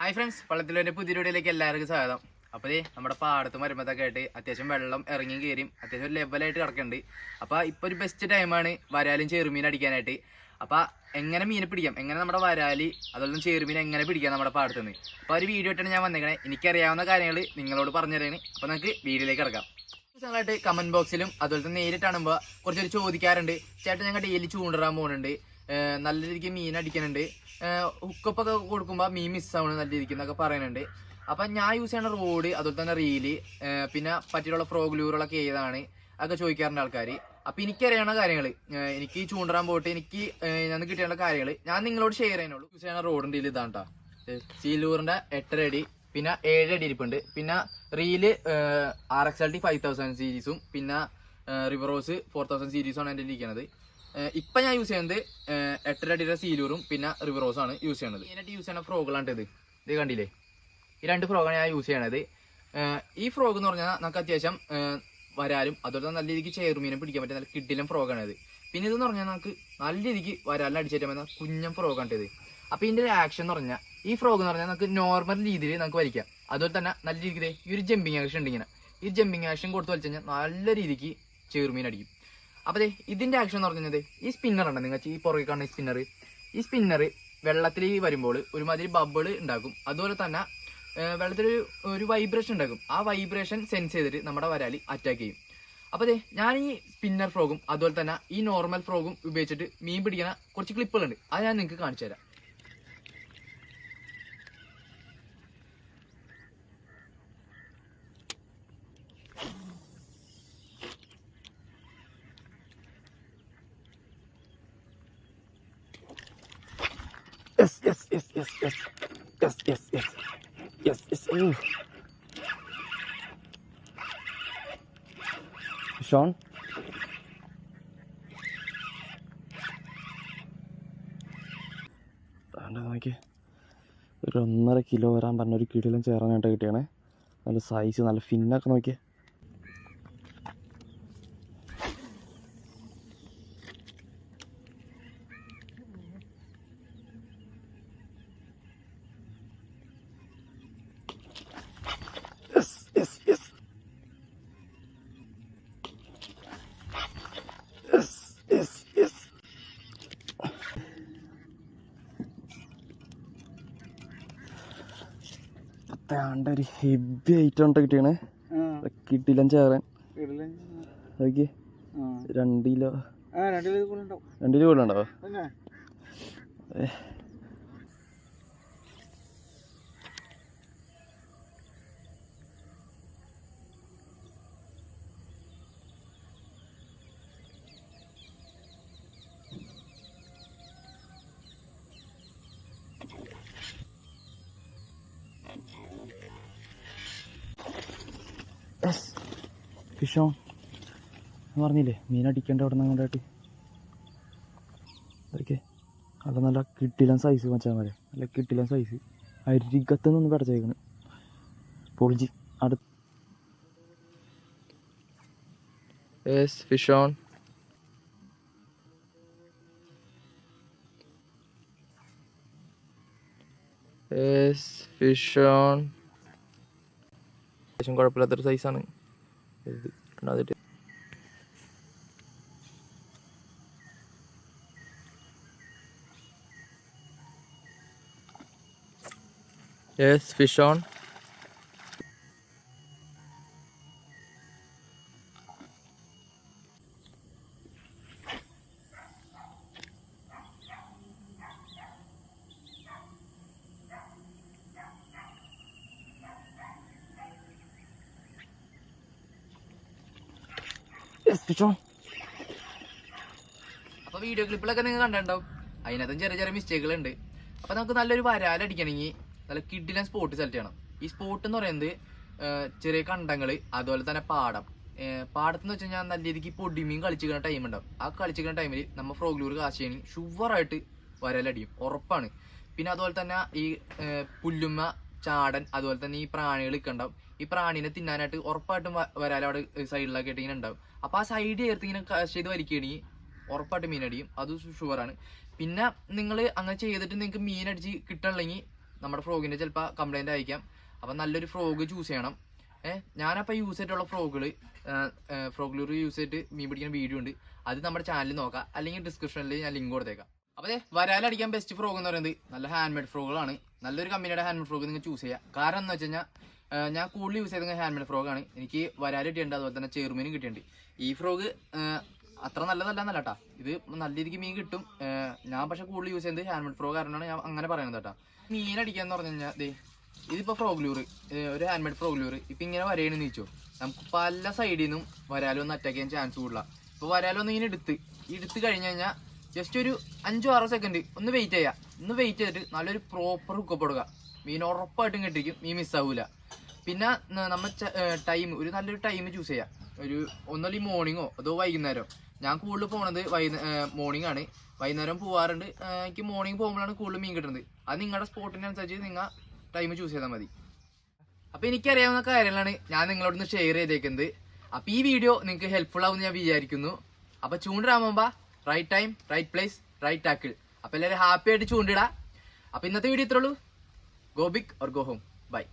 Hi friends വള്ളത്തിലൊരു പുതിയ വീഡിയോയിലേക്ക് എല്ലാവർക്കും സ്വാഗതം. അപ്പോൾ നമ്മുടെ പാടത്ത് മരുമത്തൊക്കെ ആയിട്ട് അത്യാവശ്യം വെള്ളം ഇറങ്ങി കയറിയും അത്യാവശ്യം ഒരു ലെവലായിട്ട് കിടക്കുന്നുണ്ട്. അപ്പോൾ ഇപ്പോൾ ഒരു ബെസ്റ്റ് ടൈമാണ് വരാലും ചെറുമീൻ അടിക്കാനായിട്ട്. അപ്പോൾ എങ്ങനെ മീനെ പിടിക്കാം? എങ്ങനെ നമ്മുടെ വരാലി അതുപോലെ ചെറുമീൻ എങ്ങനെ പിടിക്കാം നമ്മുടെ പാടത്ത് നിന്ന് അപ്പോൾ ഒരു വീഡിയോ ഇട്ടാണ് ഞാൻ വന്നേക്കണേ. എനിക്കറിയാവുന്ന കാര്യങ്ങൾ നിങ്ങളോട് പറഞ്ഞു തരാണ് അപ്പോൾ നമുക്ക് വീഡിയോയിലേക്ക് കിടക്കാം. ദിവസങ്ങളായിട്ട് കമന്റ് ബോക്സിലും അതുപോലെ തന്നെ നേരിട്ടാണുമ്പോൾ കുറച്ചൊരു ചോദിക്കാറുണ്ട്. ചേട്ടൻ ഞങ്ങൾ ഡെയിലി ചൂണ്ടിടാൻ പോകുന്നുണ്ട് നല്ല രീതിക്ക് മീൻ അടിക്കുന്നുണ്ട്. ഹുക്കപ്പ് ഒക്കെ കൊടുക്കുമ്പോൾ മീൻ മിസ്സാവണം നല്ല രീതിക്ക് എന്നൊക്കെ പറയുന്നുണ്ട്. അപ്പം ഞാൻ യൂസ് ചെയ്യുന്ന റോഡ് അതുപോലെ തന്നെ റീൽ പിന്നെ പറ്റിയുള്ള ഫ്രോഗ്ലൂറുകളൊക്കെ ഏതാണ് അതൊക്കെ ചോദിക്കാറുണ്ട് ആൾക്കാർ അപ്പം എനിക്കറിയണ കാര്യങ്ങൾ എനിക്ക് ചൂണ്ടറാൻ പോയിട്ട് എനിക്ക് ഞാൻ കിട്ടിയുള്ള കാര്യങ്ങൾ ഞാൻ നിങ്ങളോട് ഷെയർ ചെയ്യാനുള്ളൂ യൂസ് ചെയ്യുന്ന റോഡിന്റെ ഇതിൽ ഇതാണ് കേട്ടോ സീലൂറിന്റെ എട്ടര അടി പിന്നെ ഏഴ് അടി ഇരിപ്പുണ്ട്. പിന്നെ reel R X L T five thousand സീരീസും പിന്നെ റിവറോസ് ഫോർ തൗസൻഡ് സീരീസുമാണ് എന്റെ ഇരിക്കുന്നത് ഇപ്പൊ ഞാൻ യൂസ് ചെയ്യുന്നത് എട്ടര അടിയുടെ സീലൂറും പിന്നെ റോസ് ആണ് യൂസ് ചെയ്യുന്നത് മെയിനായിട്ട് യൂസ് ചെയ്യുന്ന ഫ്രോഗുകളാണ് ഇത്. ഇത് കണ്ടില്ലേ? ഈ രണ്ട് ഫ്രോഗാണ് ഞാൻ യൂസ് ചെയ്യണത്. ഈ ഫ്രോഗ് എന്ന് പറഞ്ഞാൽ നമുക്ക് അത്യാവശ്യം വരാലും അതുപോലെ തന്നെ നല്ല രീതിക്ക് ചേർമീനും പിടിക്കാൻ പറ്റിയ നല്ല കിഡിലും ഇത്. പിന്നെ ഇതെന്ന് പറഞ്ഞാൽ നമുക്ക് നല്ല രീതിക്ക് വരാലിന് അടിച്ചേറ്റാൻ പറ്റുന്ന കുഞ്ഞൻ ഫ്രോഗാണ് ഇത്. അപ്പൊ ഇതിന്റെ ഒരു ആക്ഷൻ എന്ന് പറഞ്ഞാൽ ഈ ഫ്രോഗ് എന്ന് പറഞ്ഞാൽ നമുക്ക് നോർമൽ രീതിയിൽ നമുക്ക് വലിക്കാം. അതുപോലെ തന്നെ നല്ല രീതിക്ക് ഈ ഒരു ജമ്പിങ് ആക്ഷൻ ഉണ്ട് ഇങ്ങനെ. ഈ ജമ്പിങ് ആക്ഷൻ കൊടുത്ത് വലിച്ചു കഴിഞ്ഞാൽ നല്ല രീതിക്ക് ചേർമീൻ അടിക്കും. അപ്പൊ ദേ ഇതിന്റെ ആക്ഷൻ എന്ന് പറഞ്ഞത് ഈ സ്പിന്നർ ഉണ്ട് നിങ്ങൾക്ക് ഈ പുറകെ കാണുന്ന സ്പിന്നർ ഈ സ്പിന്നർ വെള്ളത്തിൽ വരുമ്പോൾ ഒരുമാതിരി ബബിൾ ഉണ്ടാക്കും അതുപോലെ തന്നെ വെള്ളത്തിൽ ഒരു വൈബ്രേഷൻ ഉണ്ടാക്കും ആ വൈബ്രേഷൻ സെൻസ് ചെയ്തിട്ട് നമ്മുടെ വരാലി അറ്റാക്ക് ചെയ്യും. അപ്പൊ അതെ ഞാൻ ഈ സ്പിന്നർ ഫ്രോഗും അതുപോലെ തന്നെ ഈ നോർമൽ ഫ്രോഗും ഉപയോഗിച്ചിട്ട് മീൻ പിടിക്കുന്ന കുറച്ച് ക്ലിപ്പുകളുണ്ട് അത് ഞാൻ നിങ്ങൾക്ക് കാണിച്ചു തരാം yes, yes, yes, yes. Yes, yes, yes. Yes, yes. Ooh. Sean? നോക്കി ഒരു ഒന്നര കിലോ വരാൻ പറഞ്ഞ ഒരു കിടിലും ചേറാനായിട്ട് കിട്ടിയാണേ നല്ല സൈസ് നല്ല ഫിന്നൊക്കെ നോക്കിയേ പത്താണ്ട് ഒരു ഹെവി ഐറ്റം ഉണ്ട് കിട്ടിയാണ് കിട്ടില്ല ചേറൻ നോക്കി രണ്ട് കിലോ. രണ്ട് കിലോ കൂടെ ഉണ്ടാവോ ഫിഷോ എന്ന് പറഞ്ഞില്ലേ മീൻ അവിടെ നിന്ന് അങ്ങോട്ടായിട്ട് അതൊക്കെ. നല്ല നല്ല കിട്ടില്ല സൈസ് മച്ചാൻ നല്ല കിട്ടില്ല സൈസ് അരികത്ത് നിന്ന് പടച്ചേക്കണ് പൊളിജി അടുത്ത് ഫിഷ് ഓൺ ഫിഷ് അത്യാവശ്യം കുഴപ്പമില്ലാത്തൊരു സൈസാണ് ഇത് രണ്ടാമതായിട്ട് യെസ് ഫിഷ് ഓൺ അപ്പൊ വീഡിയോ ക്ലിപ്പിലൊക്കെ നിങ്ങൾ കണ്ടിട്ടുണ്ടാവും. അതിനകത്തും ചെറിയ ചെറിയ മിസ്റ്റേക്കുകൾ ഉണ്ട്. അപ്പൊ നമുക്ക് നല്ലൊരു വരാലടിക്കണമെങ്കിൽ നല്ല കിഡിലെ സ്പോട്ട് സെലക്ട് ചെയ്യണം. ഈ സ്പോട്ട് എന്ന് പറയുന്നത് ചെറിയ കണ്ടങ്ങൾ അതുപോലെ തന്നെ പാടം. പാടത്ത് എന്ന് വെച്ച് കഴിഞ്ഞാൽ നല്ല രീതിക്ക് പൊടിമീൻ കളിച്ചിരിക്കുന്ന ടൈം ഉണ്ടാവും. ആ കളിച്ചിരിക്കുന്ന ടൈമിൽ നമ്മൾ ഫ്രോഗ്ലൂർ കാശിയണി ഷുവറായിട്ട് വരാലടിക്കും ഉറപ്പാണ്. പിന്നെ അതുപോലെ തന്നെ ഈ പുല്ലുമ പുല്ലുമ്മ ചാടൻ അതുപോലെ തന്നെ ഈ പ്രാണികളൊക്കെ ഉണ്ടാവും. ഈ പ്രാണീനെ തിന്നാനായിട്ട് ഉറപ്പായിട്ടും വരാൽ അവിടെ സൈഡിലൊക്കെ ഇട്ടിങ്ങനെ ഉണ്ടാവും. അപ്പൊ ആ സൈഡ് ചേർത്ത് ഇങ്ങനെ ചെയ്ത് വലിക്കുകയാണെങ്കിൽ ഉറപ്പായിട്ട് മീനടിയും. അത് ഷുവറാണ് പിന്നെ നിങ്ങൾ അങ്ങനെ ചെയ്തിട്ട് നിങ്ങൾക്ക് മീനടിച്ച് കിട്ടണമെങ്കിൽ നമ്മുടെ ഫ്രോഗിന്റെ ചിലപ്പോൾ കംപ്ലൈന്റ് അയക്കാം. അപ്പം നല്ലൊരു ഫ്രോഗ് ചൂസ് ചെയ്യണം. ഏഹ് ഞാനപ്പോൾ യൂസ് ചെയ്തിട്ടുള്ള ഫ്രോഗുകൾ ഫ്രോഗിലൂർ യൂസ് ചെയ്തിട്ട് മീൻ പിടിക്കുന്ന വീഡിയോ ഉണ്ട്. അത് നമ്മുടെ ചാനലിൽ നോക്കാം. അല്ലെങ്കിൽ ഡിസ്ക്രിപ്ഷനിൽ ഞാൻ ലിങ്ക് കൊടുത്തേക്കാം. അപ്പോൾ വരാലടിക്കാൻ ബെസ്റ്റ് ഫ്രോഗ് എന്ന് പറയുന്നത് നല്ല ഹാൻഡ് മെയ്ഡ് ഫ്രോഗുകളാണ് നല്ലൊരു കമ്പനിയുടെ ഹാൻഡ് ഫ്രോക്ക് നിങ്ങൾ ചൂസ് ചെയ്യുക കാരണം എന്ന് വെച്ച് കഴിഞ്ഞാൽ ഞാൻ കൂടുതൽ യൂസ് ചെയ്തത് ഹാൻഡ് ഫ്രോക്കാണ് എനിക്ക് വരാൽ കിട്ടിയിട്ടുണ്ട്. അതുപോലെ തന്നെ ചെറുമീനും കിട്ടിയിട്ടുണ്ട്. ഈ ഫ്രോഗ് അത്ര നല്ലതല്ല എന്നല്ല കേട്ടാ ഇത് നല്ല രീതിക്ക് മീൻ കിട്ടും. ഞാൻ പക്ഷെ കൂടുതൽ യൂസ് ചെയ്യുന്നത് ഹാൻഡ് ഫ്രോഗ് കാരണമാണ് ഞാൻ അങ്ങനെ പറയുന്നത് കേട്ടാ മീൻ എന്ന് പറഞ്ഞു കഴിഞ്ഞാൽ ദേ ഇതിപ്പോൾ ഫ്രോഗ്ലൂറ് ഒരു ഹാൻഡ് ഫ്രോഗ്ലൂറ് ഇപ്പം ഇങ്ങനെ വരയണെന്ന് ചോദിച്ചോ. നമുക്ക് പല സൈഡിൽ നിന്നും വരാലൊന്നും അറ്റാക്ക് ചെയ്യാൻ ചാൻസ് കൂടുതലാണ് ഇപ്പോൾ വരാലൊന്നും ഇങ്ങനെ എടുത്ത്. എടുത്ത് കഴിഞ്ഞ് കഴിഞ്ഞാൽ ജസ്റ്റ് ഒരു അഞ്ചോ ആറോ സെക്കൻഡ് ഒന്ന് വെയിറ്റ് ചെയ്യുക ഒന്ന് വെയിറ്റ് ചെയ്തിട്ട് നല്ലൊരു പ്രോപ്പർ ഹുക്കപ്പ് കൊടുക്കുക മീൻ ഉറപ്പായിട്ടും കിട്ടിക്കും മീൻ മിസ്സാവൂല പിന്നെ നമ്മൾ നമ്മ ടൈം ഒരു നല്ലൊരു ടൈം ചൂസ് ചെയ്യാം. ഒരു ഒന്നല്ലെങ്കിൽ മോർണിംഗോ അതോ വൈകുന്നേരം. ഞാൻ കൂടുതൽ പോണത് വൈകുന്നേരം മോർണിംഗ് ആണ്. വൈകുന്നേരം പോവാറുണ്ട്. എനിക്ക് മോർണിംഗ് പോകുമ്പോഴാണ് കൂടുതൽ മീൻ കിട്ടുന്നത്. അത് നിങ്ങളുടെ സ്പോട്ടിനനുസരിച്ച് നിങ്ങൾ ടൈം ചൂസ് ചെയ്താൽ മതി. അപ്പം എനിക്കറിയാവുന്ന കാര്യങ്ങളാണ് ഞാൻ നിങ്ങളോടൊന്ന് ഷെയർ ചെയ്തേക്കുന്നത്. അപ്പോൾ ഈ വീഡിയോ നിങ്ങൾക്ക് ഹെൽപ്ഫുൾ ആവുമെന്ന് ഞാൻ വിചാരിക്കുന്നു. അപ്പം ചൂണ്ടിടാകുമ്പോ right time right place right tackle അപ്പൊ എല്ലാവരും ഹാപ്പി ആയിട്ട് ചൂണ്ടിടാം. അപ്പൊ ഇന്നത്തെ വീഡിയോ ഇത്രയുള്ളൂ go or go home bye